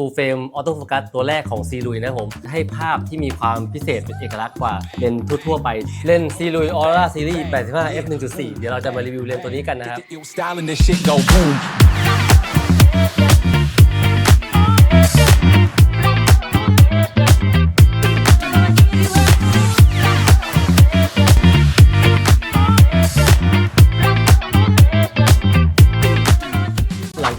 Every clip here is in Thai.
ฟูลเฟรมออโต้โฟกัสตัวแรกของซีลุยนะครับผมให้ภาพที่มีความพิเศษเป็นเอกลักษณ์กว่าเลนทั่วๆไป เล่นซีลุยออร่าซีรีส์85 f 1.4 เดี๋ยวเราจะมารีวิวเลนตัวนี้กันนะครับ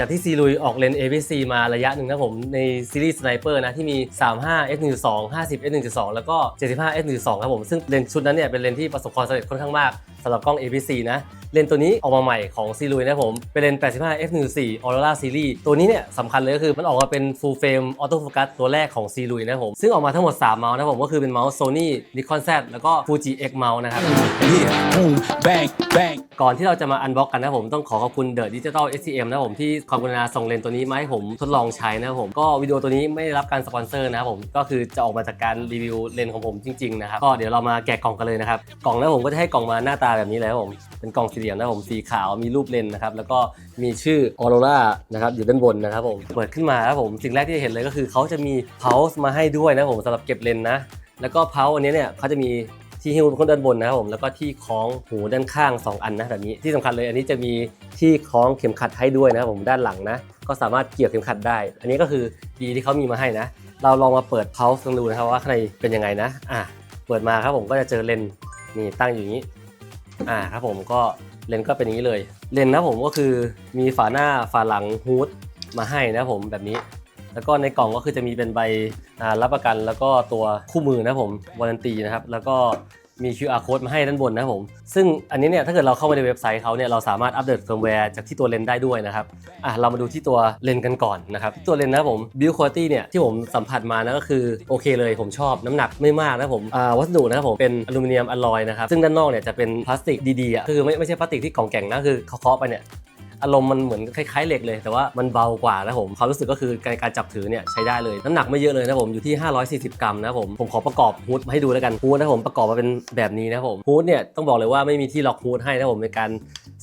ที่ซีลุยออกเลนส์ APC มาระยะหนึ่งนะครับผมในซีรีส์สไนเปอร์นะที่มี 35 f 1 2 50 f 1 2 แล้วก็ 75 f 1 2 ครับผมซึ่งเลนส์ชุดนั้นเนี่ยเป็นเลนส์ที่ประสบความสำเร็จค่อนข้างมากสำหรับกล้อง APC นะเลนส์ตัวนี้ออกมาใหม่ของซีลุยนะครับผมเป็นเลนส์85 f 1 4 Aurora Series ตัวนี้เนี่ยสำคัญเลยก็คือมันออกมาเป็น full frame auto focus ตัวแรกของซีลุยนะครับผมซึ่งออกมาทั้งหมด 3 เมาส์นะครับผมก็คือเป็นเมาส์ Sony Nikon Z แล้วก็ Fuji X เมาส์นะครับ Yeah, boom, bang, bang. ก่อนที่เราจะมาอันบ็อกกันนะครับผมต้องขอขอบคุณ The Digital SCM นะครับผมที่ความกรุณาส่งเลนส์ตัวนี้มาให้ผมทดลองใช้นะครับผมก็วิดีโอตัวนี้ไม่ได้รับการสปอนเซอร์นะครับผมก็คือจะออกมาจากการรีวิวเลนส์ของผมจริงๆนะครับก็เดี๋ยวเรามาแกะกล่องกันเลยนะครับกล่องนะครับผมก็จะให้กล่องมาหน้าตาแบบนี้เลยครับผมเป็นกล่องสี่เหลี่ยมนะผมสีขาวมีรูปเลนส์นะครับแล้วก็มีชื่อ Aurora นะครับอยู่ด้านบนนะครับผมเปิดขึ้นมาครับผมสิ่งแรกที่จะเห็นเลยก็คือเขาจะมี pulse มาให้ด้วยนะครับผมสำหรับเก็บเลนนะแล้วก็เพาอันนี้เนี่ยเขาจะมี ที่หิ้วข้างด้านบนนะครับผมแล้วก็ที่คล้องหูด้านข้าง 2 อันนะแบบนี้ที่สำคัญเลยอันนี้จะมีที่คล้องเข็มขัดให้ด้วยนะครับผมด้านหลังนะ ก็สามารถเกี่ยวเข็มขัดได้ อันนี้ก็คือดีที่เขามีมาให้นะ เราลองมาเปิดเพาส์กันดูนะครับว่าข้างในเป็นยังไงนะอะเปิดมาครับผมก็จะเจอเลนนี่ตั้งอยู่อย่างนี้อ่าครับผมก็เลนก็เป็นอย่างนี้เลย เลนนะผมก็คือมีฝาหน้าฝาหลังฮูดมาให้นะผมแบบนี้ แล้วก็ในกล่องก็คือจะมีเป็นใบรับประกัน แล้วก็ตัวคู่มือนะผมวารันตีนะครับ แล้วก็มี QR code มาให้ด้านบนนะครับผม ซึ่งอันนี้เนี่ยถ้าเกิดเราเข้ามาในเว็บไซต์เขาเนี่ยเราสามารถอัปเดตเฟิร์มแวร์จากที่ตัวเลนได้ด้วยนะครับ อะเรามาดูที่ตัวเลนกันก่อนนะครับ ตัวเลนนะครับผม build quality เนี่ยที่ผมสัมผัสมานะก็คือโอเคเลยผมชอบน้ำหนักไม่มากนะผมอ่าวัสดุนะครับผมเป็นอลูมิเนียมอลลอยนะครับ ซึ่งด้านนอกเนี่ยจะเป็นพลาสติกดีๆอะคือไม่ไม่ใช่พลาสติกที่กล่องแก่งนะคือเคาะๆไปเนี่ย อารมณ์มันเหมือนคล้ายๆเหล็กเลย แต่ว่ามันเบากว่านะผมความรู้สึกก็คือการการจับถือเนี่ยใช้ได้เลยน้ำหนักไม่เยอะเลยนะผมอยู่ที่ 540 กรัมนะผมผมขอประกอบฮูดมาให้ดูแล้วกันฮูดนะผมประกอบมาเป็นแบบนี้นะผมฮูดเนี่ยต้องบอกเลยว่าไม่มีที่ล็อกฮูดให้นะผมในการ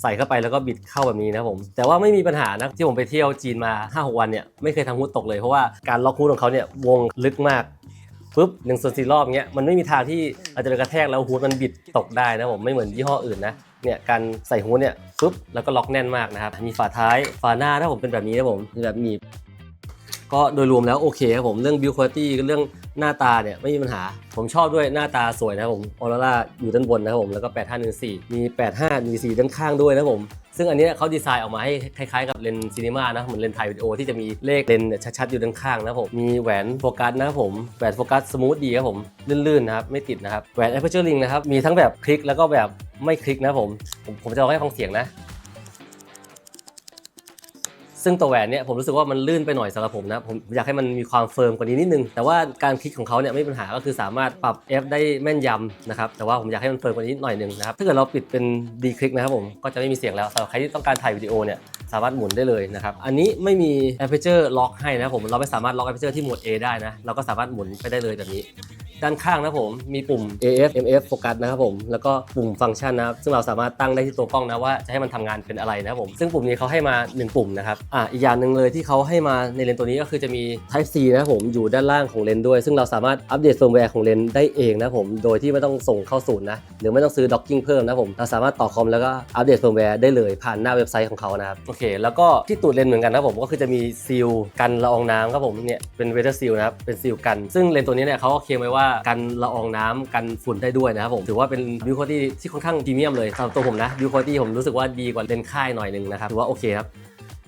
ใส่เข้าไปแล้วก็บิดเข้าแบบนี้นะผม แต่ว่าไม่มีปัญหานะที่ผมไปเที่ยวจีนมา5-6วันเนี่ยไม่เคยทำฮูดตกเลยเพราะว่าการล็อกฮูดของเขาเนี่ยวงลึกมากปุ๊บหนึ่งส่วนสี่รอบเงี้ยมันไม่มีทางที่เราจะไปกระแทกแล้วฮูดมันบิดตกได้นะผมไม่เหมือนยี่ห้ออื่นนะ เนี่ยการใส่หูเนี่ยปุ๊บแล้วก็ล็อกแน่นมากนะครับ มีฝาท้ายฝาหน้าถ้าผมเป็นแบบนี้นะผมแบบหีบก็โดยรวมแล้วโอเคครับผมเรื่อง build quality เรื่องหน้าตาเนี่ยไม่มีปัญหา ผมชอบด้วยหน้าตาสวยนะครับผมออร่าอยู่ด้านบนนะครับผมแล้วก็ 8514 มี 8514ด้านข้างด้วยนะครับผม ซึ่งอันนี้เขาดีไซน์ออกมาให้คล้ายๆกับเลนส์ซีนีมานะเหมือนเลนส์ถ่ายวิดีโอที่จะมีเลขเลนส์ชัดๆอยู่ด้านข้างนะผมมีแหวนโฟกัสนะครับผมแหวนโฟกัสสมูทดีครับผมลื่นๆนะครับไม่ติดนะครับแหวน aperture ring นะครับมีทั้งแบบคลิกแล้วก็แบบไม่คลิกนะผมผมจะลองให้ฟังเสียงนะ ซึ่งตัวแหวนเนี่ยผมรู้สึกว่ามันลื่นไปหน่อยสำหรับผมนะผมอยากให้มันมีความเฟิร์มกว่านี้นิดนึง แต่ว่าการคลิกของเขาเนี่ยไม่มีปัญหาก็คือสามารถปรับ F ได้แม่นยำนะครับแต่ว่าผมอยากให้มันเฟิร์มกว่านี้หน่อยนึงนะครับถ้าเกิดเราปิดเป็นดีคลิกนะครับผมก็จะไม่มีเสียงแล้วสำหรับใครที่ต้องการถ่ายวิดีโอเนี่ยสามารถหมุนได้เลยนะครับ อันนี้ไม่มี aperture lock ให้นะผม เราไม่สามารถล็อก aperture ที่โหมด A ได้นะ เราก็สามารถหมุนไปได้เลยแบบนี้ ด้านข้างนะครับผมมีปุ่ม AF MF โฟกัสนะครับผมแล้วก็ปุ่มฟังก์ชันนะครับซึ่งเราสามารถตั้งได้ที่ตัวกล้องนะว่าจะให้มันทำงานเป็นอะไรนะครับผมซึ่งปุ่มนี้เขาให้มา 1 ปุ่มนะครับอะอีกอย่างหนึ่งเลยที่เขาให้มาในเลนส์ตัวนี้ก็คือจะมี Type C นะครับผมอยู่ด้านล่างของเลนส์ด้วย ซึ่งเราสามารถอัปเดตเฟิร์มแวร์ของเลนส์ได้เองนะครับผมโดยที่ไม่ต้องส่งเข้าศูนย์นะหรือไม่ต้องซื้อด็อกกิ้งเพิ่มนะครับผมเราสามารถต่อคอมแล้วก็อัปเดตเฟิร์มแวร์ได้เลยผ่านหน้าเว็บไซต์ของเขานะครับโอเค แล้วก็ที่ตูดเลนส์เหมือนกันนะครับผมก็คือจะมีซีลกันละอองน้ำครับผมเนี่ยเป็นเวเทอร์ซีลนะครับเป็นซีลกัน ซึ่งเลนส์ตัวนี้เนี่ยเขาก็เคลมไว้ว่ากันละอองน้ำกันฝุ่นได้ด้วยนะครับผม ถือว่าเป็นบิวคุณภาพที่ค่อนข้างพรีเมียมเลยสำหรับตัวผมนะบิวคุณภาพผมรู้สึกว่าดีกว่าเลนส์ค่ายหน่อยนึงนะครับถือว่าโอเคครับ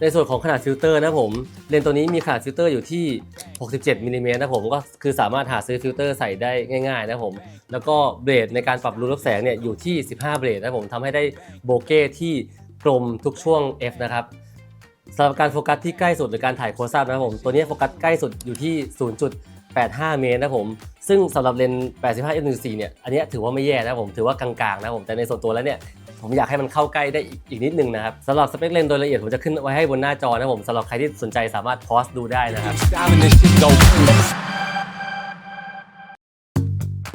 ในส่วนของขนาดฟิลเตอร์นะผมเลนส์ตัวนี้มีขนาดฟิลเตอร์อยู่ที่ 67มิลลิเมตรนะผมก็คือสามารถหาซื้อฟิลเตอร์ใส่ได้ง่าย ๆ นะครับผม แล้วก็เบรดในการปรับรูรับแสงเนี่ยอยู่ที่ 15 เบรดนะผมทำให้ได้โบเก้ที่กลมทุกช่วง f นะครับสำหรับการโฟกัสที่ใกล้สุดหรือการถ่ายโคสอัพนะครับผม ตัวนี้โฟกัสใกล้สุดอยู่ที่ 85 เมตรนะครับผม ซึ่งสำหรับเลนส์85 f 1 4เนี่ย อันนี้ถือว่าไม่แย่นะครับผม ถือว่ากลางๆนะครับผม แต่ในส่วนตัวแล้วเนี่ยผมอยากให้มันเข้าใกล้ได้อีกนิดนึงนะครับสำหรับสเปคเลนโดยละเอียดผมจะขึ้นไว้ให้บนหน้าจอนะครับผมสำหรับใครที่สนใจสามารถพอสดูได้นะครับ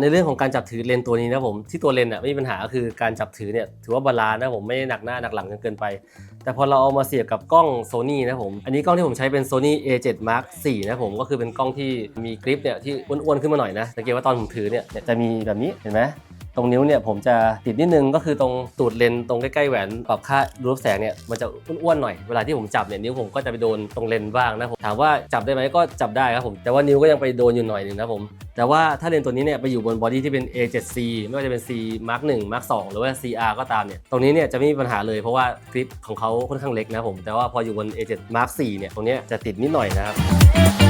ในเรื่องของการจับถือเลนตัวนี้นะผมที่ตัวเลนอะไม่มีปัญหาก็คือการจับถือเนี่ยถือว่าบาลานซ์นะผมไม่ได้หนักหน้าหนักหลังจนเกินไป แต่พอเราเอามาเสียบกับกล้อง Sony นะผม อันนี้กล้องที่ผมใช้เป็น Sony A7 Mark 4นะผมก็คือเป็นกล้องที่มีกริปเนี่ยที่อ้วนๆขึ้นมาหน่อยนะสังเกตว่าตอนผมถือเนี่ยจะมีแบบนี้เห็นไหม ตรงนิ้วเนี่ยผมจะติดนิดนึงก็คือตรงตูดเลนตรงใกล้ๆแหวนปรับค่ารูปแสงเนี่ยมันจะอ้วนๆหน่อยเวลาที่ผมจับเนี่ยนิ้วผมก็จะไปโดนตรงเลนบ้างนะผมถามว่าจับได้ไหมก็จับได้ครับผมแต่ว่านิ้วก็ยังไปโดนอยู่หน่อยหนึ่งนะผมแต่ว่าถ้าเลนตัวนี้เนี่ยไปอยู่บนบอดี้ที่เป็น A7C ไม่ว่าจะเป็น C Mark 1 Mark 2 หรือว่า CR ก็ตามเนี่ยตรงนี้เนี่ยจะไม่มีปัญหาเลยเพราะว่ากริปของเขาค่อนข้างเล็กนะผมแต่ว่าพออยู่บน A7 Mark 4เนี่ยตรงนี้จะติดนิดหน่อยนะครับ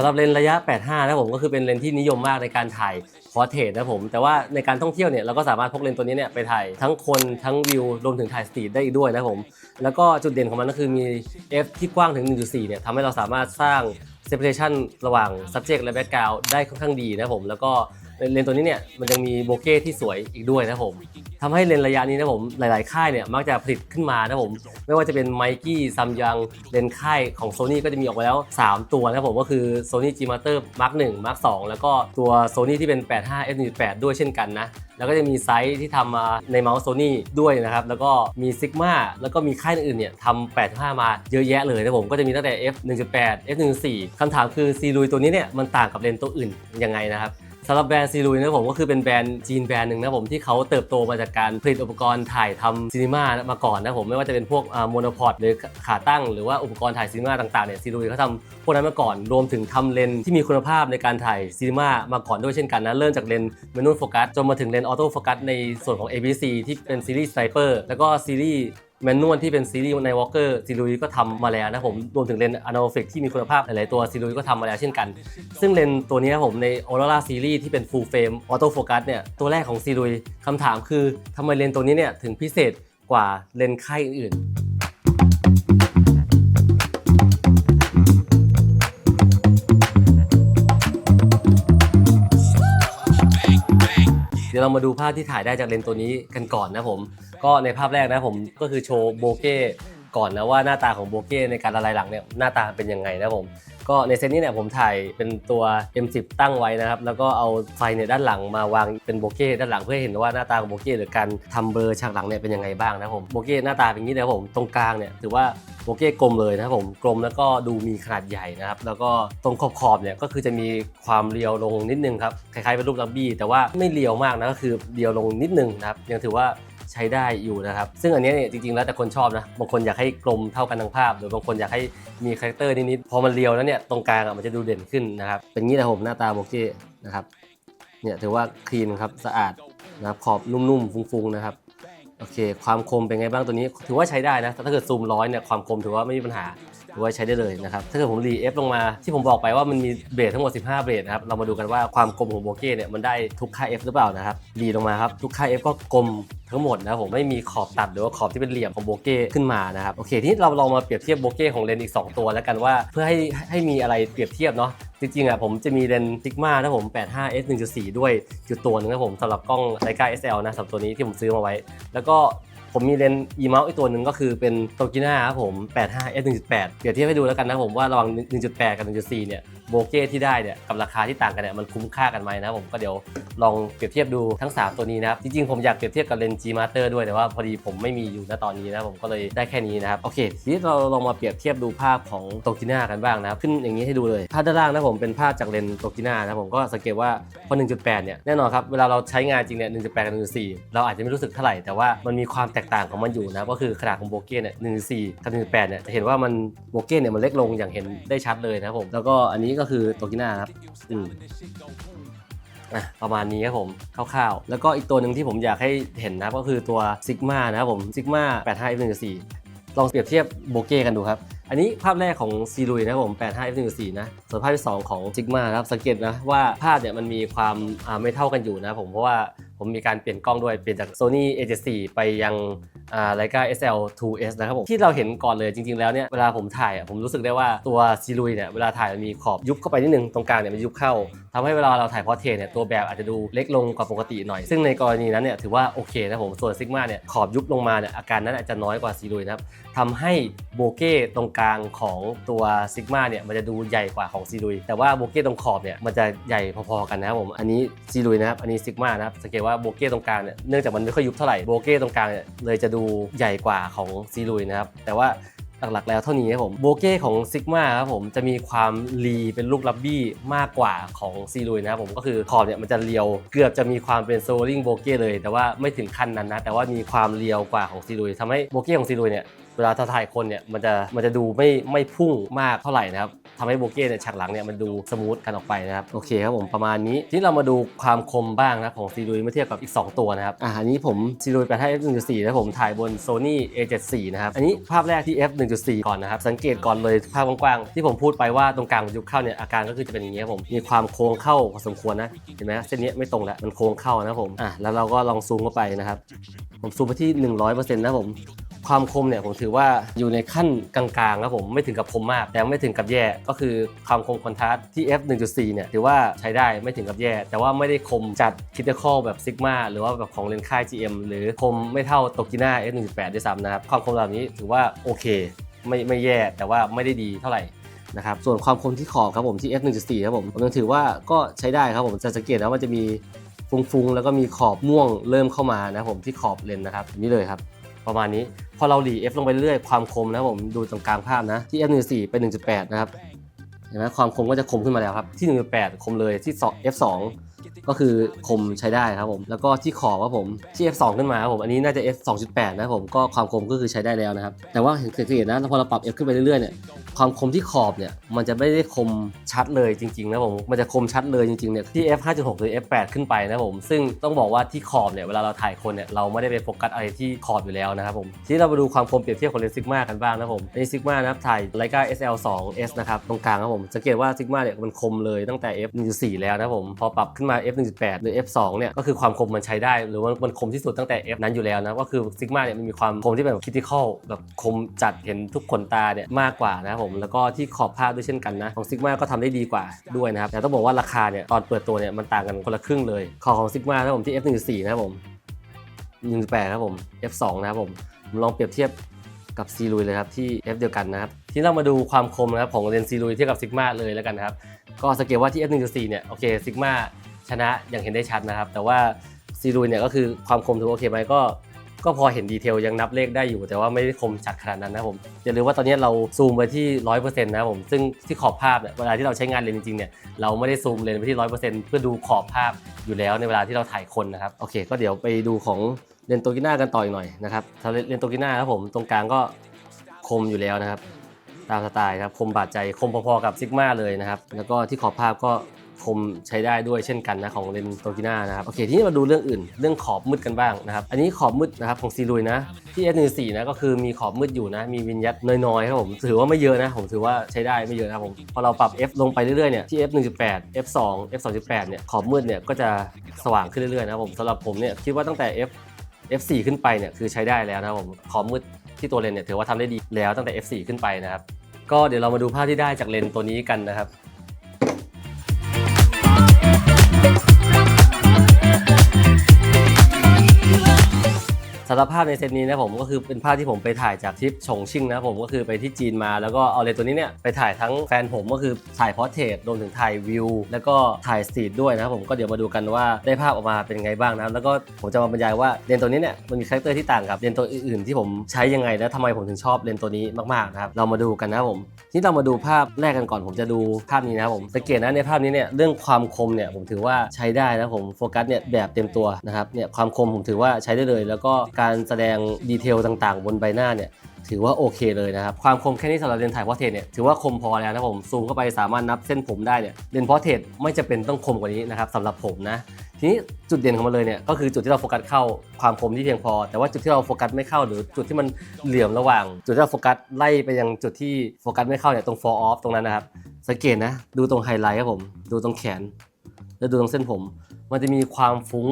สำหรับเลนส์ระยะ 85 นะผมก็คือเป็นเลนส์ที่นิยมมากในการถ่ายพอร์เทรตนะผมแต่ว่าในการท่องเที่ยวเนี่ยเราก็สามารถพกเลนส์ตัวนี้เนี่ยไปถ่ายทั้งคนทั้งวิวรวมถึงถ่ายสตรีทได้อีกด้วยนะผมแล้วก็จุดเด่นของมันก็คือมี f ที่กว้างถึง 1.4 เนี่ยทำให้เราสามารถสร้าง separation ระหว่าง subject และ background ได้ค่อนข้างดีนะผมแล้วก็ เลนส์ตัวนี้เนี่ยมันยังมีโบเก้ที่สวยอีกด้วยนะผมทำให้เลนส์ระยะนี้นะผมหลาย ๆ ค่ายเนี่ยมักจะผลิตขึ้นมานะผมไม่ว่าจะเป็นไมกี้ซัมยังเลนส์ค่ายของ Sony ก็จะมีออกมาแล้ว 3 ตัวนะผมก็คือ Sony G Master Mark 1 Mark 2 แล้วก็ตัว Sony ที่เป็น 85 f 1.8ด้วยเช่นกันนะแล้วก็จะมีไซส์ที่ทำมาในเมาส์ Sony ด้วยนะครับแล้วก็มี Sigma แล้วก็มีค่ายอื่นๆเนี่ยทำ85 มาเยอะแยะเลยนะผมก็จะมีตั้งแต่ f 1.8 f 1.4คำถามคือซีลุยตัวนี้เนี่ยมันต่างกับเลนส์ตัวอื่นยังไงนะครับ สำหรับแบรนด์ซีลุยนะผมก็คือเป็นแบรนด์จีนแบรนด์หนึ่งนะผมที่เขาเติบโตมาจากการผลิตอุปกรณ์ถ่ายทำซีนีมามาก่อนนะผมไม่ว่าจะเป็นพวกโมโนพอดหรือขาตั้งหรือว่าอุปกรณ์ถ่ายซีนีมาต่างๆเนี่ยซีลุยเขาทำพวกนั้นมาก่อน รวมถึงทำเลนที่มีคุณภาพในการถ่ายซีนีมามาก่อนด้วยเช่นกันนะเริ่มจากเลนเมนูโฟกัสจนมาถึงเลนออโต้โฟกัสในส่วนของ ABC ที่เป็นซีรีส์สไ i เปอร์แล้วก็ซีรีส์ แมนนวลที่เป็นซีรีส์ในวอลเกอร์ซีรุยก็ทำมาแล้วนะผมรวมถึงเลนส์อนาโลฟิกที่มีคุณภาพหลาย ๆ ตัวซีรุยก็ทำมาแล้วเช่นกัน ซึ่งเลนส์ตัวนี้ผมในออโรราซีรีส์ที่เป็นฟูลเฟรมออโต้โฟกัสเนี่ยตัวแรกของซีรุยคำถามคือทำไมเลนส์ตัวนี้เนี่ยถึงพิเศษกว่าเลนส์ค่ายอื่นๆ ดี๋ยวเรามาดูภาพที่ถ่ายได้จากเลนส์ตัวนี้กันก่อนนะผม ก็ในภาพแรกนะผมก็คือโชว์โบเก้ก่อนนะว่าหน้าตาของโบเก้ในการละลายหลังเนี่ยหน้าตาเป็นยังไงนะผม ก็ในเซตนี้เนี่ยผมถ่ายเป็นตัว M10 ตั้งไว้นะครับแล้วก็เอาไฟเนี่ยด้านหลังมาวางเป็นโบเก้ด้านหลังเพื่อเห็นว่าหน้าตาของโบเก้หรือการทำเบลอร์ฉากหลังเนี่ยเป็นยังไงบ้างนะครับผมโบเก้หน้าตาเป็นอย่างนี้นะครับผมตรงกลางเนี่ยถือว่าโบเก้กลมเลยนะครับผมกลมแล้วก็ดูมีขนาดใหญ่นะครับแล้วก็ตรงขอบๆเนี่ยก็คือจะมีความเรียวลงนิดนึงครับคล้ายๆเป็นรูปลักบี้แต่ว่าไม่เรียวมากนะก็คือเรียวลงนิดนึงนะครับยังถือว่า ใช้ได้อยู่นะครับ ซึ่งอันนี้เนี่ยจริงๆแล้วแต่คนชอบนะ บางคนอยากให้กลมเท่ากันทั้งภาพ หรือบางคนอยากให้มีคาแรคเตอร์นิดๆ พอมันเรียวแล้วเนี่ยตรงกลางอะมันจะดูเด่นขึ้นนะครับ เป็นงี้แหละผมหน้าตาโบกี้นะครับ เนี่ยถือว่าคลีนครับสะอาดนะครับขอบนุ่มๆฟุ้งๆนะครับโอเค ความคมเป็นไงบ้างตัวนี้ ถือว่าใช้ได้นะ ถ้าเกิดซูมร้อยเนี่ยความคมถือว่าไม่มีปัญหา ถือว่าใช้ได้เลยนะครับถ้าเกิดผมรีเอฟลงมาที่ผมบอกไปว่ามันมีเบรดทั้งหมด 15 เบรดนะครับเรามาดูกันว่าความกลมของโบเก้เนี่ยมันได้ทุกค่า F หรือเปล่านะครับรีลงมาครับทุกค่า F ก็กลมทั้งหมดนะผมไม่มีขอบตัดหรือว่าขอบที่เป็นเหลี่ยมของโบเก้ขึ้นมานะครับโอเคทีนี้เราลองมาเปรียบเทียบโบเก้ของเลนส์อีก 2 ตัวแล้วกันว่า เพื่อให้ให้มีอะไรเปรียบเทียบเนาะจริงๆอะผมจะมีเลนส์ซิกมานะผม 85 f 1.4 ด้วยอยู่ตัวหนึงนะผมสำหรับกล้องไลกา SL นะสำหรับตัวนี้ที่ผมซื้อมาไว้ แล้วก็ ผมมีเลนส์ e mount อีกตัวหนึ่งก็คือเป็นโตกิน่าครับผม 85 f 1.8 เปรียบเทียบให้ดูแล้วกันนะผมว่าระหว่าง 1.8 กับ 1.4 เนี่ยโบเก้ที่ได้เนี่ยกับราคาที่ต่างกันเนี่ยมันคุ้มค่ากันไหมนะผมก็เดี๋ยวลองเปรียบเทียบดูทั้ง 3 ตัวนี้นะครับจริงๆผมอยากเปรียบเทียบกับเลนส์ G Master ด้วยแต่ว่าพอดีผมไม่มีอยู่ณตอนนี้นะผมก็เลยได้แค่นี้นะครับโอเคทีนี้เราลองมาเปรียบเทียบดูภาพของโตกิน่ากันบ้างนะครับขึ้นอย่างนี้ให้ดูเลยภาพด้านล่างนะผมเป็นภาพจากเลนส์โตกิน่านะผมก็สังเกตว่าพอ 1.8 เนี่ยแน่นอนครับเวลาเราใช้งานจริงเนี่ย 1.8 กับ 1.4 เราอาจจะไม่รู้สึกเท่าไหร่แต่ว่ามันมีความแตกต่างของมันอยู่นะก็คือขนาดของโบเก้เนี่ย1.4กับ1.8เนี่ยจะเห็นว่ามันโบเก้เนี่ยมันเล็กลงอย่างเห็นได้ชัดเลยนะครับผม แล้วก็อันนี้ก็คือโตกิน่าครับอืมอะประมาณนี้ครับผมคร่าวๆ แล้วก็อีกตัวหนึ่งที่ผมอยากให้เห็นนะก็คือตัว Sigma นะครับผม Sigma 85 f 1.4ลองเปรียบเทียบโบเก้กันดูครับอันนี้ภาพแรกของซีรุยนะครับผม 85 f 1.4นะ ส่วนภาพที่ 2 ของ Sigma นะครับ สังเกตนะว่าภาพเนี่ยมันมีความไม่เท่ากันอยู่นะผม เพราะว่า ผมมีการเปลี่ยนกล้องด้วย เปลี่ยนจาก Sony A74 ไปยังอ่า SL2S นะครับผม ที่เราเห็นก่อนเลยจริง ๆ แล้วเนี่ย เวลาผมถ่ายอะผมรู้สึกได้ว่าตัวซีรุยเนี่ย เวลาถ่ายมันมีขอบยุบเข้าไปนิดนึง ตรงกลางเนี่ยมันยุบเข้าทำให้เวลาเราถ่ายพอร์เทรเนี่ยตัวแบบอาจจะดูเล็กลงกว่าปกติหน่อย ซึ่งในกรณีนั้นเนี่ยถือว่าโอเคนะผมส่วนซิกมาเนี่ยขอบยุบลงมาเนี่ยอาการนั้นอาจจะน้อยกว่าซีลุยนะครับทำให้โบเก้ตรงกลางของตัวซิกมาเนี่ยมันจะดูใหญ่กว่าของซีลุยแต่ว่าโบเก้ตรงขอบเนี่ยมันจะใหญ่พอๆกันนะครับผมอันนี้ซีลุยนะครับอันนี้ซิกมานะครับสังเกตว่าโบเก้ตรงกลางเนี่ยเนื่องจากมันไม่ค่อยยุบเท่าไหร่โบเก้ตรงกลางเนี่ยเลยจะดูใหญ่กว่าของซีลุยนะครับแต่ว่าหลักๆแล้วเท่านี้ครับผมโบเก้ของซิกมาครับผมจะมีความรีเป็นลูกลับบี้มากกว่าของซีลุยนะครับผมก็คือขอบเนี่ยมันจะเรียวเกือบจะมีความเป็นโซลิงโบเก้เลย แต่ว่าไม่ถึงขั้นนั้นนะแต่ว่ามีความเรียวกว่าของซีลุยทำให้โบเก้ของซีลุยเนี่ย เวลาถ้าถ่ายคนเนี่ยมันจะมันจะดูไม่ไม่พุ่งมากเท่าไหร่นะครับทำให้โบเก้เนี่ยฉากหลังเนี่ยมันดูสมูทกันออกไปนะครับโอเคครับผมประมาณนี้ที่เรามาดูความคมบ้างนะของซีลุยเมื่อเทียบกับอีก 2 ตัวนะครับอ่าอันนี้ผมซีลุยไปให้ f1.4 นะผมถ่ายบน Sony A74 นะครับอันนี้ภาพแรกที่ f 1.4ก่อนนะครับสังเกตก่อนเลยภาพกว้างๆที่ผมพูดไปว่าตรงกลางยุบเข้าเนี่ยอาการก็คือจะเป็นอย่างนี้ครับผมมีความโค้งเข้าพอสมควรนะเห็นไหมเส้นนี้ไม่ตรงแล้วมันโค้งเข้านะผมอะแล้วเราก็ลองซูมเข้าไปนะครับผมซูมไปที่ 100%นะผม ความคมเนี่ยผมถือว่าอยู่ในขั้นกลางๆครับผมไม่ถึงกับคมมาก แต่ไม่ถึงกับแย่ก็คือความคมคอนทราสต์ที่ f 1.4เนี่ยถือว่าใช้ได้ไม่ถึงกับแย่ แต่ว่าไม่ได้คมจัดคิดเตอร์แบบซิกมาหรือว่าแบบของเลนส์ค่าย GM หรือคมไม่เท่าโตกิน่า f 1.8ด้วยซ้ำนะครับความคมแบบนี้ถือว่าโอเค ไม่ไม่แย่แต่ว่าไม่ได้ดีเท่าไหร่นะครับส่วนความคมที่ขอบครับผมที่ f 1.4ครับผมผมยังถือว่าก็ใช้ได้ครับผมจะสังเกตนะว่าจะมีฟุ้งๆแล้วก็มีขอบม่วงเริ่มเข้ามานะผมที่ขอบเลนนะครับนี่เลยครับ ประมาณนี้ พอเราหลี f ลงไปเรื่อยความคมนะผมดูตรงกลางภาพนะที่ f 1 4เป็น 1.8 นะครับเห็นไหมความคมก็จะคมขึ้นมาแล้วครับที่ 1.8 คมเลยที่2 f 2 ก็คือคมใช้ได้ครับผม แล้วก็ที่ขอบครับผมที่ f 2ขึ้นมาครับผม อันนี้น่าจะ f 2.8นะครับผม ก็ความคมก็คือใช้ได้แล้วนะครับ แต่ว่าเห็นเห็นนะพอเราปรับ f ขึ้นไปเรื่อยๆเนี่ย ความคมที่ขอบเนี่ย มันจะไม่ได้คมชัดเลยจริงๆนะผม มันจะคมชัดเลยจริงๆเนี่ย ที่ f 5.6หรือ f 8ขึ้นไปนะผม ซึ่งต้องบอกว่าที่ขอบเนี่ย เวลาเราถ่ายคนเนี่ย เราไม่ได้ไปโฟกัสอะไรที่ขอบอยู่แล้วนะครับผม ทีนี้เรามาดูความคมเปรียบเทียบของเลนส์ซิกมากันบ้างนะผมในซิกมานะครับถ่ายไลกา SL 2 S นะครับตรงกลางครับผมสังเกตว่าซิกมาเนี่ยมันคมเลยตั้งแต่ f 1.4แล้วนะครับผมพอปรับขึ้นมา f 1.8 หรือ f 2 เนี่ยก็คือความคมมันใช้ได้ หรือว่ามันคมที่สุดตั้งแต่ f นั้นอยู่แล้วนะก็คือซิกมาเนี่ยมันมีความคมที่แบบคิติคอลแบบคมจัดเห็นทุกขนตาเนี่ยมากกว่านะครับผมแล้วก็ที่ขอบภาพด้วยเช่นกันนะของซิกมาก็ทำได้ดีกว่าด้วยนะครับแต่ต้องบอกว่าราคาเนี่ยตอนเปิดตัวเนี่ยมันต่างกันคนละครึ่งเลยขอของซิกมานะผมที่ f 1.4 นะครับผม1.8ครับผม f2 นะครับผมผมลองเปรียบเทียบกับซีลุยเลยครับที่ f เดียวกันนะครับที่เรามาดูความคมนะครับของเลนส์ซีลุยเทียบกับซิกมาเลยแล้วกันนะครับก็สังเกตว่าที่ f 1.4เนี่ยโอเคซิกมา ชนะอย่างเห็นได้ชัดนะครับ แต่ว่าซีลุยเนี่ยก็คือความคมถือโอเคไหมก็ก็พอเห็นดีเทลยังนับเลขได้อยู่ แต่ว่าไม่ได้คมจัดขนาดนั้นนะผมอย่าลืมว่าตอนนี้เราซูมไปที่100%นะครับผมซึ่งที่ขอบภาพเนี่ยเวลาที่เราใช้งานเลนส์จริงๆเนี่ยเราไม่ได้ซูมเลนส์ไปที่100%เปอร์เซ็นต์เพื่อดูขอบภาพอยู่แล้วในเวลาที่เราถ่ายคนนะครับโอเค ก็เดี๋ยวไปดูของเลนส์โตกิน่ากันต่ออีกหน่อยนะครับถ้าเลนส์โตกิน่าครับผมตรงกลางก็คมอยู่แล้วนะครับ ตามสไตล์ครับคมบาดใจคมพอๆกับซิกมาเลยนะครับแล้วก็ที่ขอบภาพก็ คมใช้ได้ด้วยเช่นกันนะของเลนส์โตกิน่านะครับโอเคทีนี้มาดูเรื่องอื่น เรื่องขอบมืดกันบ้างนะครับอันนี้ขอบมืดนะครับของซีลุยนะที่ S 1 4 นะก็คือมีขอบมืดอยู่นะมีวินยัตน้อยๆครับผมถือว่าไม่เยอะนะผมถือว่าใช้ได้ไม่เยอะนะผมพอเราปรับ F ลงไปเรื่อยๆเนี่ยที่ F 1.8 F 2 F 2.8เนี่ยขอบมืดเนี่ยก็จะสว่างขึ้นเรื่อยๆนะครับผมสำหรับผมเนี่ยคิดว่าตั้งแต่ F F4 ขึ้นไปเนี่ยคือใช้ได้แล้วนะครับผมขอบมืดที่ตัวเลนส์เนี่ยถือว่าทำได้ดีแล้วตั้งแต่ F4 ขึ้นไปนะครับก็เดี๋ยวเรามาดูภาพที่ได้จากเลนตัวนี้กันนะครับ สารภาพในเซตนี้นะผมก็คือเป็นภาพที่ผมไปถ่ายจากทริปฉงชิ่งนะผมก็คือไปที่จีนมาแล้วก็เอาเลนส์ตัวนี้เนี่ยไปถ่ายทั้งแฟนผมก็คือถ่ายพอร์เทรตรวมถึงถ่ายวิว แล้วก็ถ่ายสตรีทด้วยนะครับผมก็เดี๋ยวมาดูกันว่าได้ภาพออกมาเป็นไงบ้างนะแล้วก็ผมจะมาบรรยายว่าเลนส์ตัวนี้เนี่ยมันมีคาแรคเตอร์ที่ต่างกับเลนส์ตัวอื่นๆที่ผมใช้ยังไงและทำไมผมถึงชอบเลนส์ตัวนี้มากๆนะครับเรามาดูกันนะผมที่เรามาดูภาพแรกกันก่อนผมจะดูภาพนี้นะครับผมสังเกตนะในภาพนี้เนี่ยเรื่องความคมเนี่ยผมถือว่าใช้ได้นะผมโฟกัสเนี่ยแบบเต็มตัวนะครับเนี่ยความคมผมถือว่าใช้ได้เลย แล้วก็การแสดงดีเทลต่างๆ บนใบหน้าเนี่ยถือว่าโอเคเลยนะครับ ความคมแค่นี้สำหรับเลนส์ถ่ายพอร์เทรตเนี่ยถือว่าคมพอแล้วนะผมซูมเข้าไปสามารถนับเส้นผมได้เนี่ยเลนส์พอร์เทรตไม่จะเป็นต้องคมกว่านี้นะครับสำหรับผมนะทีนี้จุดเด่นของมันเลยเนี่ยก็คือจุดที่เราโฟกัสเข้าความคมที่เพียงพอ แต่ว่าจุดที่เราโฟกัสไม่เข้า หรือจุดที่มันเหลื่อมระหว่าง จุดที่เราโฟกัสไล่ไปยังจุดที่โฟกัสไม่เข้าเนี่ยตรง fall off ตรงนั้นนะครับสังเกตนะดูตรงไฮไลท์ครับผมดูตรงแขน แล้วดูตรงเส้นผม มันจะมีความฟุ้ง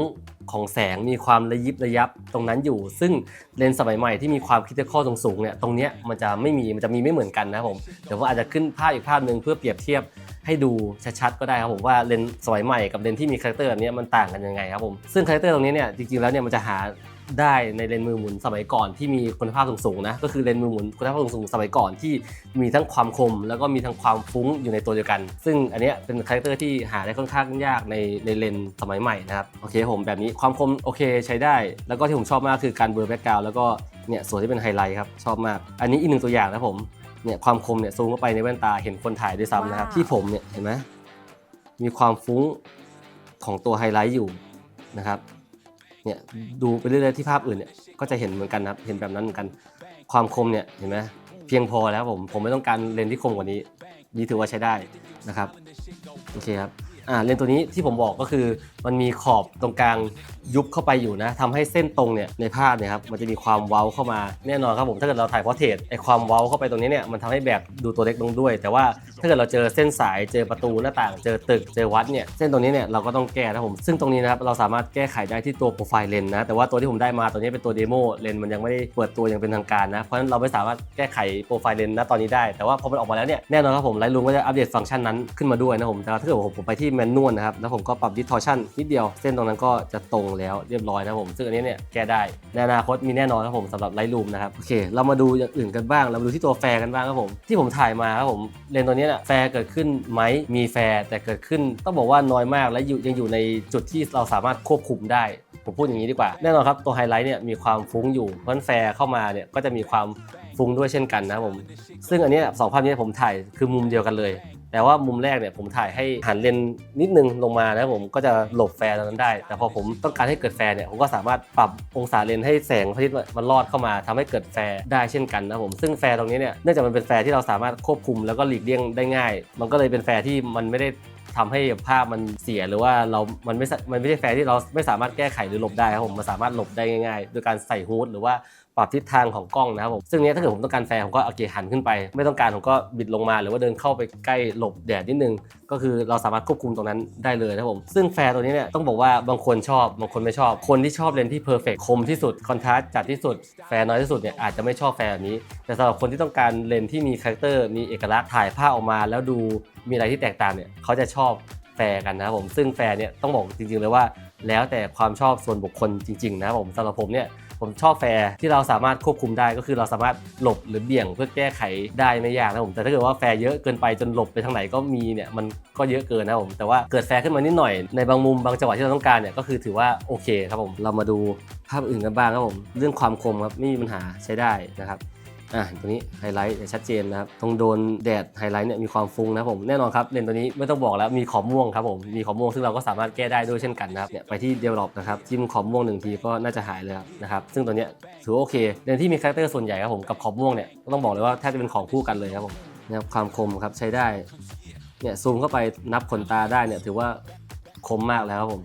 ของแสงมีความระยิบระยับตรงนั้นอยู่ ซึ่งเลนส์สมัยใหม่ที่มีความคิดข้อตรงสูงๆเนี่ยตรงเนี้ยมันจะไม่มีมันจะมีไม่เหมือนกันนะผมเดี๋ยวว่าอาจจะขึ้นภาพอีกภาพหนึ่งเพื่อเปรียบเทียบให้ดูชัดๆก็ได้ครับผมว่าเลนส์สมัยใหม่กับเลนส์ที่มีคาแรคเตอร์แบบนี้มันต่างกันยังไงครับผมซึ่งคาแรคเตอร์ตรงนี้เนี่ยจริงๆแล้วเนี่ยมันจะหา ได้ในเลนส์มือหมุนสมัยก่อนที่มีคุณภาพสูงๆนะก็คือเลนส์มือหมุนคุณภาพสูงๆสมัยก่อนที่มีทั้งความคม แล้วก็มีทั้งความฟุ้งอยู่ในตัวเดียวกัน ซึ่งอันเนี้ยเป็นคาแรคเตอร์ที่หาได้ค่อนข้างยากในในเลนส์สมัยใหม่นะครับโอเคผมแบบนี้ความคมโอเคใช้ได้ แล้วก็ที่ผมชอบมากคือการเบลอร์แบ็กกราวแล้วก็เนี่ยส่วนที่เป็นไฮไลท์ครับชอบมาก อันนี้อีกหนึ่งตัวอย่างนะผมเนี่ยความคมเนี่ยซูมเข้าไปในแว่นตาเห็นคนถ่ายด้วยซ้ำนะครับว้าวที่ผมเนี่ยเห็นไหมมีความฟุ้งของตัวไฮไลท์อยู่นะครับ เนี่ยดูไปเรื่อยๆที่ภาพอื่นเนี่ยก็จะเห็นเหมือนกันครับเห็นแบบนั้นเหมือนกันความคมเนี่ยเห็นไหมเพียงพอแล้วผมผมไม่ต้องการเลนส์ที่คมกว่านี้ นี่ถือว่าใช้ได้นะครับโอเคครับ อ่าเลนส์ตัวนี้ที่ผมบอกก็คือ มันมีขอบตรงกลางยุบเข้าไปอยู่นะทำให้เส้นตรงเนี่ยในภาพเนี่ยครับมันจะมีความเว้าเข้ามาแน่นอนครับผมถ้าเกิดเราถ่ายพอร์เทรตไอความเว้าเข้าไปตรงนี้เนี่ยมันทำให้แบบดูตัวเล็กลงด้วย แต่ว่าถ้าเกิดเราเจอเส้นสายเจอประตูหน้าต่าง เจอตึกเจอวัดเนี่ยเส้นตรงนี้เนี่ยเราก็ต้องแก้นะผมซึ่งตรงนี้นะครับเราสามารถแก้ไขได้ที่ตัวโปรไฟล์เลนนะแต่ว่าตัวที่ผมได้มาตัวนี้เป็นตัวเดโมเลนมันยังไม่ได้เปิดตัวอย่างเป็นทางการนะเพราะฉะนั้นเราไม่สามารถแก้ไขโปรไฟล์เลนส์ณตอนนี้ได้แต่ว่าพอมันออกมาแล้วเนี่ยแน่นอนครับผมไลท์รูมก็จะอัปเดตฟังก์ชันนั้นขึ้นมาด้วยนะผมแต่ถ้าเกิดผมผมไปที่แมนนวลนะครับ แล้วผมก็ปรับ distortion นิดเดียว เส้นตรงนั้นก็จะตรงแล้วเรียบร้อยนะผม ซึ่งอันนี้เนี่ยแก้ได้ ในอนาคตมีแน่นอนครับผมสำหรับไลท์รูมนะครับ โอเค เรามาดูอย่างอื่นกันบ้าง เรามาดูที่ตัวแฟร์กันบ้างครับผม ที่ผมถ่ายมาครับผม เลนตัวนี้เนี่ยแฟร์เกิดขึ้นไหมมีแฟร์แต่เกิดขึ้นต้องบอกว่าน้อยมาก และอยู่ยังอยู่ในจุดที่เราสามารถควบคุมได้ ผมพูดอย่างนี้ดีกว่า แน่นอนครับตัวไฮไลท์เนี่ยมีความฟุ้งอยู่เพราะแฟร์เข้ามาเนี่ยก็จะมีความฟุ้งด้วยเช่นกันนะผม ซึ่งอันนี้สองภาพนี้ผมถ่ายคือมุมเดียวกันเลย แต่ว่ามุมแรกเนี่ยผมถ่ายให้หันเลนส์นิดนึงลงมานะผมก็จะหลบแฟร์ตรงนั้นได้ แต่พอผมต้องการให้เกิดแฟร์เนี่ยผมก็สามารถปรับองศาเลนส์ให้แสงพระอาทิตย์มันลอดเข้ามาทำให้เกิดแฟร์ได้เช่นกันนะผมซึ่งแฟร์ตรงนี้เนี่ยเนื่องจากมันเป็นแฟร์ที่เราสามารถควบคุมแล้วก็หลีกเลี่ยงได้ง่าย มันก็เลยเป็นแฟร์ที่มันไม่ได้ทำให้ภาพมันเสียหรือว่าเรา มันไม่สมันไม่ใช่แฟร์ที่เราไม่สามารถแก้ไขหรือหลบได้ครับผม มันสามารถหลบได้ง่ายๆ โดยการใส่ฮูดหรือว่า ปรับทิศทางของกล้องนะครับผมซึ่งเนี้ยถ้าเกิดผมต้องการแฟร์ผมก็เอาเกียร์หันขึ้นไป ไม่ต้องการผมก็บิดลงมา หรือว่าเดินเข้าไปใกล้หลบแดดนิดนึง ก็คือเราสามารถควบคุมตรงนั้นได้เลยนะครับผมซึ่งแฟร์ตัวนี้เนี่ยต้องบอกว่าบางคนชอบบางคนไม่ชอบ คนที่ชอบเลนส์ที่เพอร์เฟกคมที่สุดคอนทราสต์จัดที่สุดแฟร์น้อยที่สุดเนี่ยอาจจะไม่ชอบแฟร์แบบนี้ แต่สำหรับคนที่ต้องการเลนส์ที่มีคาแรคเตอร์มีเอกลักษณ์ถ่ายภาพออกมาแล้วดูมีอะไรที่แตกต่างเนี่ยเขาจะชอบแฟร์กันนะครับผมซึ่งแฟร์เนี่ยต้องบอกจริงๆเลยว่า แล้วแต่ความชอบส่วนบุคคลจริงๆนะครับผมสำหรับผมเนี่ย ผมชอบแฟร์ที่เราสามารถควบคุมได้ก็คือเราสามารถหลบหรือเบี่ยงเพื่อแก้ไขได้ไม่ยากนะครับผมแต่ถ้าเกิดว่าแฟร์เยอะเกินไปจนหลบไปทางไหนก็มีเนี่ยมันก็เยอะเกินนะครับผมแต่ว่าเกิดแฟร์ขึ้นมานิดหน่อยในบางมุมบางจังหวะที่เราต้องการเนี่ยก็คือถือว่าโอเคครับผมเรามาดูภาพอื่นกันบ้างครับผมเรื่องความคมครับไม่มีปัญหาใช้ได้นะครับ อะตัวนี้ไฮไลท์เนี่ยชัดเจนนะครับตรงโดนแดดไฮไลท์เนี่ยมีความฟุ้งนะผมแน่นอนครับเลนส์ตัวนี้ไม่ต้องบอกแล้วมีขอบม่วงครับผมมีขอบม่วงซึ่งเราก็สามารถแก้ได้ด้วยเช่นกันนะครับเนี่ยไปที่ develop นะครับจิ้มขอบม่วงหนึ่งทีก็น่าจะหายเลยนะครับซึ่งตัวเนี้ยถือโอเคเลนส์ที่มีคาแรคเตอร์ส่วนใหญ่ครับผมกับขอบม่วงเนี่ยก็ต้องบอกเลยว่าแทบจะเป็นของคู่กันเลยครับผมนะครับความคมครับใช้ได้เนี่ยซูมเข้าไปนับขนตาได้เนี่ยถือว่าคมมากแล้วครับผม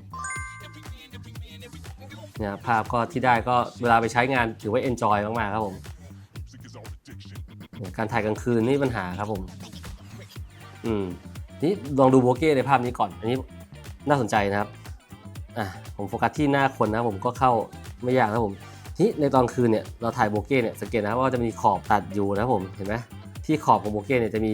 เนี่ยภาพก็ที่ได้ก็เวลาไปใช้งานถือว่า enjoy มากๆครับผมเนี่ย การถ่ายกลางคืนนี่ปัญหาครับผม อืม นี่ลองดูโบเก้ในภาพนี้ก่อน อันนี้น่าสนใจนะครับ อะ ผมโฟกัสที่หน้าคนนะผมก็เข้าไม่ยากนะครับผมทีนี้ในตอนคืนเนี่ยเราถ่ายโบเก้เนี่ยสังเกตนะครับว่าจะมีขอบตัดอยู่นะผม เห็นไหมที่ขอบของโบเก้เนี่ยจะมี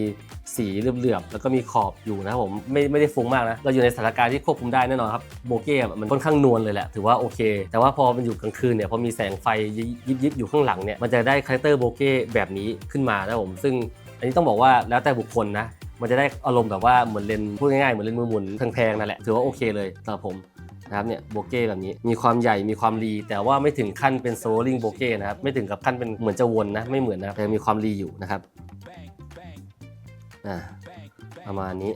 สีเหลือบๆแล้วก็มีขอบอยู่นะครับผมไม่ไม่ได้ฟุ้งมากนะเราอยู่ในสถานการณ์ที่ควบคุมได้แน่นอนครับโบเก้มันค่อนข้างนวลเลยแหละถือว่าโอเค แต่ว่าพอมันอยู่กลางคืนเนี่ยพอมีแสงไฟยิบยิบอยู่ข้างหลังเนี่ยมันจะได้คาแรคเตอร์โบเก้แบบนี้ขึ้นมานะผมซึ่งอันนี้ต้องบอกว่าแล้วแต่บุคคลนะมันจะได้อารมณ์แบบว่าเหมือนเลนพูดง่ายๆเหมือนเลนมือหมุนแพงๆนั่นแหละถือว่าโอเคเลยสำหรับผมนะครับเนี่ยโบเก้แบบนี้มีความใหญ่มีความรีแต่ว่าไม่ถึงขั้นเป็นโซลิงโบเก้นะครับไม่ถึงกับขั้นเป็นเหมือนจะวนนะไม่เหมือนนะแต่มีความรีอยู่นะครับ อ่าประมาณนี้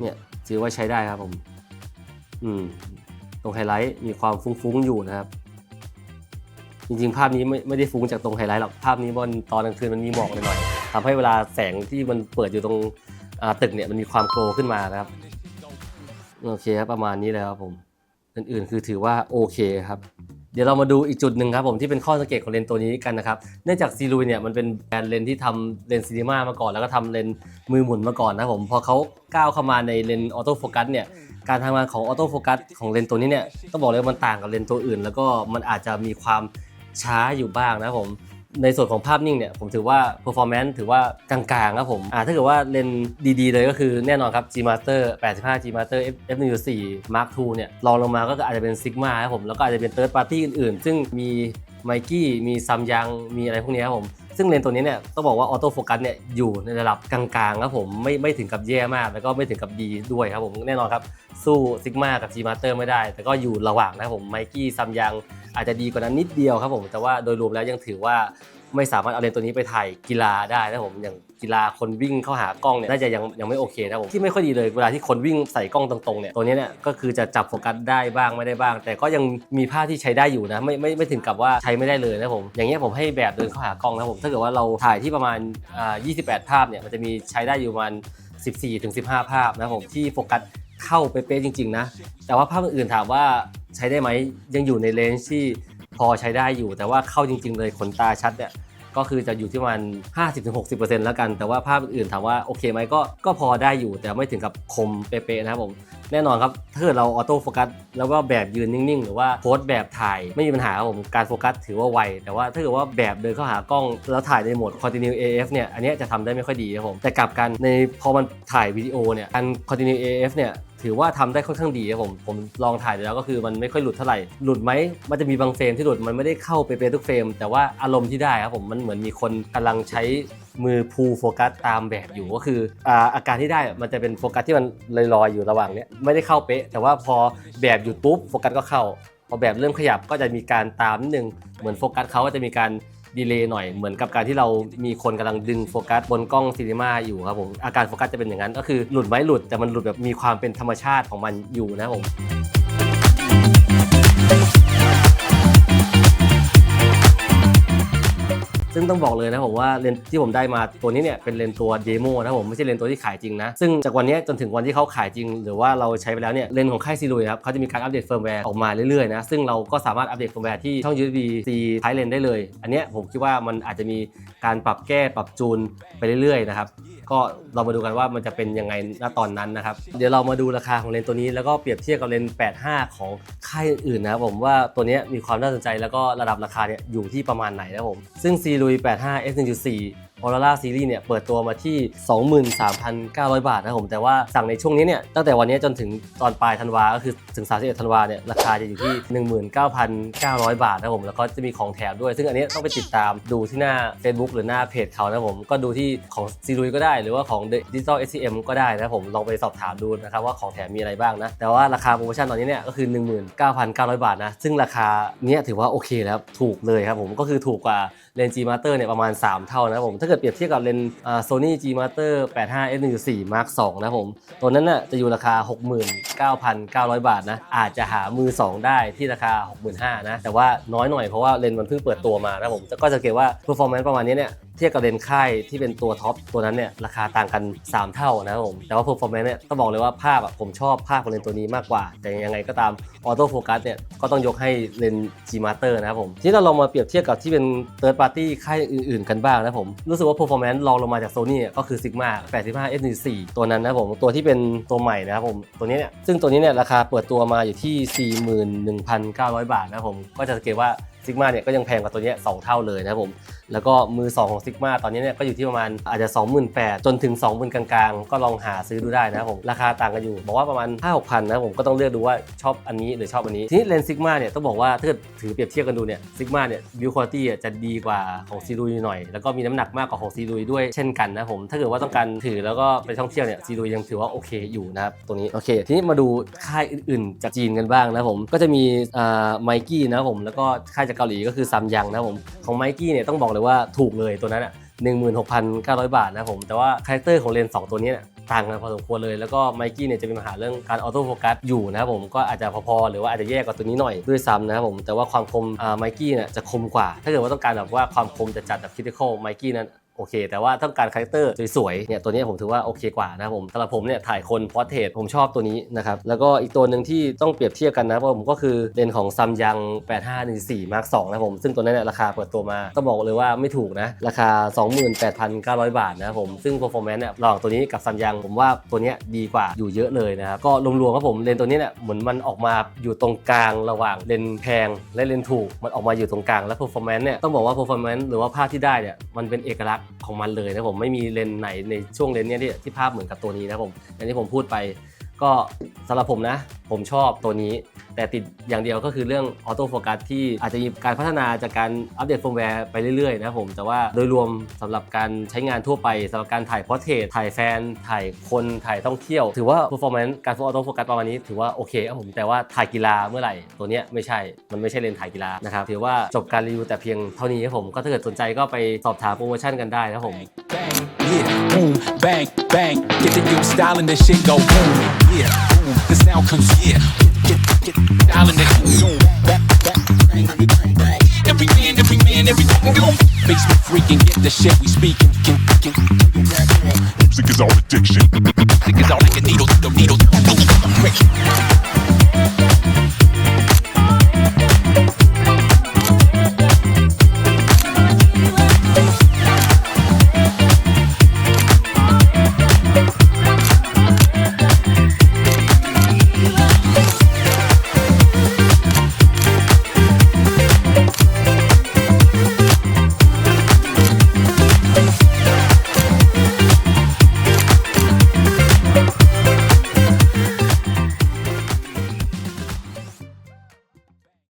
เนี่ยถือว่าใช้ได้ครับผม อืม ตรงไฮไลท์มีความฟุ้งๆอยู่นะครับ จริงๆ ภาพนี้ไม่ไม่ได้ฟุ้งจากตรงไฮไลท์หรอก ภาพนี้มันตอนกลางคืนมันมีหมอกหน่อยๆทำให้เวลาแสงที่มันเปิดอยู่ตรงตึกเนี่ยมันมีความโกลว์ขึ้นมานะครับ โอเคครับ ประมาณนี้เลยครับผม อื่นๆ คือถือว่าโอเคครับเดี๋ยวเรามาดูอีกจุดหนึ่งครับผมที่เป็นข้อสังเกตของเลนส์ตัวนี้กันนะครับเนื่องจากซีลุยเนี่ยมันเป็นแบรนด์เลนส์ที่ทำเลนส์ซีนีมามาก่อน แล้วก็ทำเลนส์มือหมุนมาก่อนนะครับผมพอเขาก้าวเข้ามาในเลนส์ออโต้โฟกัสเนี่ยการทำงานของออโต้โฟกัสของเลนส์ตัวนี้เนี่ยต้องบอกเลยว่ามันต่างกับเลนส์ตัวอื่น แล้วก็มันอาจจะมีความช้าอยู่บ้างนะครับผม ในส่วนของภาพนิ่งเนี่ยผมถือว่า performance ถือว่ากลางๆครับผมอ่าถ้าเกิดว่าเลนส์ดีๆ เลยก็คือแน่นอนครับ G Master 85 G Master F F1.4 Mark II เนี่ยรองลงมาก็อาจจะเป็น Sigma ครับผมแล้วก็อาจจะเป็น third party อื่นๆ ซึ่งมีไมกี้มีซัมยังมีอะไรพวกนี้ครับผม ซึ่งเลนส์ตัวนี้เนี่ยต้องบอกว่าออโต้โฟกัสเนี่ยอยู่ในระดับกลางๆครับผมไม่ไม่ถึงกับแย่มาก แล้วก็ไม่ถึงกับดีด้วยครับผมแน่นอนครับ สู้ซิกมากับ G Master ไม่ได้ แต่ก็อยู่ระหว่างนะครับผมไมกี้ซัมยัง อาจจะดีกว่านั้นนิดเดียวครับผม แต่ว่าโดยรวมแล้วยังถือว่าไม่สามารถเอาเลนส์ตัวนี้ไปถ่ายกีฬาได้นะผมอย่างกีฬาคนวิ่งเข้าหากล้องเนี่ยน่าจะยังยังไม่โอเคนะผมที่ไม่ค่อยดีเลยเวลาที่คนวิ่งใส่กล้องตรงๆเนี่ยตัวนี้เนี่ยก็คือจะจับโฟกัสได้บ้างไม่ได้บ้าง แต่ก็ยังมีภาพที่ใช้ได้อยู่นะไม่ไม่ไม่ถึงกับว่าใช้ไม่ได้เลยนะผมอย่างเงี้ยผมให้แบบเดินเข้าหากล้องนะผมถ้าเกิดว่าเราถ่ายที่ประมาณอ่า28 ภาพเนี่ยมันจะมีใช้ได้อยู่ประมาณ 14ถึง15 ภาพนะผมที่โฟกัสเข้าเป๊ะๆจริงๆนะแต่ว่าภาพอื่นๆถามว่า ใช้ได้ไหมยังอยู่ในเลนส์ที่พอใช้ได้อยู่ แต่ว่าเข้าจริง ๆ เลยขนตาชัดเนี่ยก็คือจะอยู่ที่มาณ50-60%แล้วกัน แต่ว่าภาพอื่นถามว่าโอเคไหมก็ก็พอได้อยู่แต่ไม่ถึงกับคมเป๊ะๆนะครับผม แน่นอนครับถ้าเกิดเราออโต้โฟกัสแล้วก็แบบยืนนิ่ง ๆ หรือว่าโพสแบบถ่ายไม่มีปัญหาครับผมการโฟกัสถือว่าไว แต่ว่าถ้าเกิดว่าแบบเดินเข้าหากล้อง แล้วถ่ายในโหมด continue AF เนี่ยอันนี้จะทำได้ไม่ค่อยดีครับผมแต่กลับกันในพอมันถ่ายวิดีโอเนี่ยการ continue AF เนี่ย ถือว่าทำได้ค่อนข้างดีครับผม ผมลองถ่ายดูแล้วก็คือมันไม่ค่อยหลุดเท่าไหร่ หลุดไหม มันจะมีบางเฟรมที่หลุด มันไม่ได้เข้าไปเป็นทุกเฟรม แต่ว่าอารมณ์ที่ได้ครับผม มันเหมือนมีคนกำลังใช้มือพูโฟกัสตามแบบอยู่ก็คืออาอาการที่ได้มันจะเป็นโฟกัสที่มันลอยๆอยู่ระหว่างเนี้ยไม่ได้เข้าเป๊ะ แต่ว่าพอแบบหยุดปุ๊บโฟกัสก็เข้า พอแบบเริ่มขยับก็จะมีการตามนิดนึงเหมือนโฟกัสเขาก็จะมีการ ดีเลย์หน่อยเหมือนกับการที่เรามีคนกำลังดึงโฟกัสบนกล้องซีนีมาอยู่ครับผมอาการโฟกัสจะเป็นอย่างนั้นก็คือหลุดไหมหลุดแต่มันหลุดแบบมีความเป็นธรรมชาติของมันอยู่นะครับผม ซึ่งต้องบอกเลยนะผมว่าเลนส์ที่ผมได้มาตัวนี้เนี่ยเป็นเลนส์ตัวเดโมนะผมไม่ใช่เลนส์ตัวที่ขายจริงนะ ซึ่งจากวันนี้จนถึงวันที่เขาขายจริง หรือว่าเราใช้ไปแล้วเนี่ยเลนส์ของค่ายซีลุยครับเขาจะมีการอัปเดตเฟิร์มแวร์ออกมาเรื่อยๆนะซึ่งเราก็สามารถอัปเดตเฟิร์มแวร์ที่ช่อง USB C ท้ายเลนได้เลย อันเนี้ยผมคิดว่ามันอาจจะมีการปรับแก้ปรับจูนไปเรื่อยๆนะครับ ก็เรามาดูกันว่ามันจะเป็นยังไงณตอนนั้นนะครับ เดี๋ยวเรามาดูราคาของเลนส์ตัวนี้แล้วก็เปรียบเทียบกับเลนส์85 ของค่ายอื่นนะครับผมว่าตัวนี้มีความน่าสนใจแล้วก็ระดับราคาเนี่ยอยู่ที่ประมาณไหนนะครับผมซึ่งซีลุย85 S 1.4 ออร่าซีรีส์เนี่ยเปิดตัวมาที่ 23,900 บาทนะครับผม แต่ว่าสั่งในช่วงนี้เนี่ยตั้งแต่วันนี้จนถึงตอนปลายธันวาก็คือถึง 31 ธันวาเนี่ยราคาจะอยู่ที่ 19,900 บาทนะครับผม แล้วก็จะมีของแถมด้วย ซึ่งอันนี้ต้องไปติดตามดูที่หน้า Facebook หรือหน้าเพจเขานะครับผม ก็ดูที่ของซีรุยก็ได้ หรือว่าของ Digital SCM ก็ได้นะครับผมลองไปสอบถามดูนะครับว่าของแถมมีอะไรบ้างนะแต่ว่าราคาโปรโมชั่นตอนนี้เนี่ยก็คือ 19,900 บาทนะซึ่งราคาเนี้ยถือว่าโอเคแล้วถูกเลยครับผมก็คือถูกกว่า เลนส์ G Master เนี่ยประมาณ 3 เท่านะครับผม ถ้าเกิดเปรียบเทียบกับเลนส์โซนี่ G Master 85 f 1.4 Mark 2นะครับผม ตัวนั้นน่ะจะอยู่ราคา 69,900 บาทนะ อาจจะหามือ 2 ได้ที่ราคา 65,000นะ แต่ว่าน้อยหน่อยเพราะว่าเลนส์มันเพิ่งเปิดตัวมานะผม ก็จะเก็บว่า performance ประมาณนี้เนี่ย เทียบกับเลนส์ค่ายที่เป็นตัวท็อปตัวนั้นเนี่ยราคาต่างกัน 3 เท่านะครับผม แต่ว่า performance เนี่ยต้องบอกเลยว่าภาพอะผมชอบภาพของเลนส์ตัวนี้มากกว่า แต่ยังไงก็ตามออโต้โฟกัสเนี่ยก็ต้องยกให้เลนส์ G Master นะครับผมที่เราลองมาเปรียบเทียบกับที่เป็น third party ค่ายอื่นๆ กันบ้างนะครับผมรู้สึกว่า performance ลองลงมาจาก Sony เนี่ก็คือ Sigma 85 S14 ตัวนั้นนะครับผมตัวที่เป็นตัวใหม่นะครับผมตัวนี้เนี่ยซึ่งตัวนี้เนี่ยราคาเปิดตัวมาอยู่ที่ 41,900 บาทนะผมก็จะสังเกตว่าซิกมาเนี่ยก็ยังแพงกว่าตัวเนี้ยสองเท่าเลยนะครับผม แล้วก็มือ 2 ของซิกมาตอนนี้เนี่ยก็อยู่ที่ประมาณอาจจะ 28,000 จนถึง 20,000 กลางๆ ก็ลองหาซื้อดูได้นะครับผมราคาต่างกันอยู่ บอกว่าประมาณ 5-6,000นะผมก็ต้องเลือกดูว่าชอบอันนี้หรือชอบอันนี้ ทีนี้เลนส์ซิกมาเนี่ยต้องบอกว่าถ้าเกิดถือเปรียบเทียบกันดูเนี่ยซิกมาเนี่ยบิวคุณภาพจะดีกว่าของซีรุยหน่อย แล้วก็มีน้ำหนักมากกว่าของซีรุยด้วยเช่นกันนะผมถ้าเกิดว่าต้องการถือแล้วก็ไปท่องเที่ยวเนี่ยซีรุยยังถือว่าโอเคอยู่นะครับตัวนี้โอเค ทีนี้มาดูค่ายอื่นๆ จากจีนกันบ้างนะผมก็จะมีอ่าไมกี้นะผมแล้วก็ค่ายจากเกาหลีก็คือซัมยังนะผมของไมกี้เนี่ยต้องบอกเลยว่าถูกเลยตัวนั้นอะ16,900 บาทนะครับผม แต่ว่าคาแรคเตอร์ของเลนส์2ตัวนี้เนี่ยต่างกันพอสมควรเลย แล้วก็ไมกี้เนี่ยจะมีปัญหาเรื่องการออโต้โฟกัสอยู่นะครับผมก็อาจจะพอๆ หรือว่าอาจจะแย่กว่าตัวนี้หน่อยด้วยซ้ำนะครับผมแต่ว่าความคมอ่าไมกี้เนี่ยจะคมกว่า ถ้าเกิดว่าต้องการแบบว่าความคมจะจัดแบบคริติคอลไมกี้นั้น โอเค แต่ว่าต้องการคาแรคเตอร์สวยๆเนี่ยตัวนี้ผมถือว่าโอเคกว่านะผมสำหรับผมเนี่ยถ่ายคนพอร์เทรตผมชอบตัวนี้นะครับแล้วก็อีกตัวหนึ่งที่ต้องเปรียบเทียบกันนะผมก็คือเลนของซัมยัง8514 Mark 2นะครับผมซึ่งตัวนั้นเนี่ยราคาเปิดตัวมาต้องบอกเลยว่าไม่ถูกนะราคา 28,900 บาทนะครับผมซึ่ง performance เนี่ยระหว่างตัวนี้กับซัมยังผมว่าตัวนี้ดีกว่าอยู่เยอะเลยนะครับก็รวมๆครับผมเลนตัวนี้เนี่ยเหมือนมันออกมาอยู่ตรงกลางระหว่างเลนแพงและเลนถูกมันออกมาอยู่ตรงกลางและ performance เนี่ยต้องบอกว่า performance หรือว่าภาพที่ได้เนี่ยมันเป็นเอกลักษณของมันเลยนะผมไม่มีเลนส์ไหนในช่วงเลนส์เนี้ยที่ที่ภาพเหมือนกับตัวนี้นะผมอย่างที่ผมพูดไป ก็สำหรับผมนะ ผมชอบตัวนี้ แต่ติดอย่างเดียวก็คือเรื่องออโต้โฟกัสที่อาจจะมีการพัฒนาจากการอัปเดตเฟิร์มแวร์ไปเรื่อยๆนะครับผม แต่ว่าโดยรวมสำหรับการใช้งานทั่วไปสำหรับการถ่ายพอร์เทรตถ่ายแฟน ถ่ายคนถ่ายท่องเที่ยว ถือว่าเ performance การออโต้โฟกัสประมาณนี้ถือว่าโอเคครับผมแต่ว่าถ่ายกีฬาเมื่อไหร่ตัวเนี้ยไม่ใช่มันไม่ใช่เลนส์ถ่ายกีฬานะครับถือว่าจบการรีวิวแต่เพียงเท่านี้ครับผมก็ถ้าเกิดสนใจก็ไปสอบถามโปรโมชั่นกันได้นะครับผม yeah, boom, bang, bang. Get the new style and the shit go boom, here. Boom, the sound comes here. Get, get, get, dialing the Zoom. Every man, every man, every man, go. Basement freaking, get the shit we speaking. Music is our addiction. Music is all like a needle, needle, needle. Quick.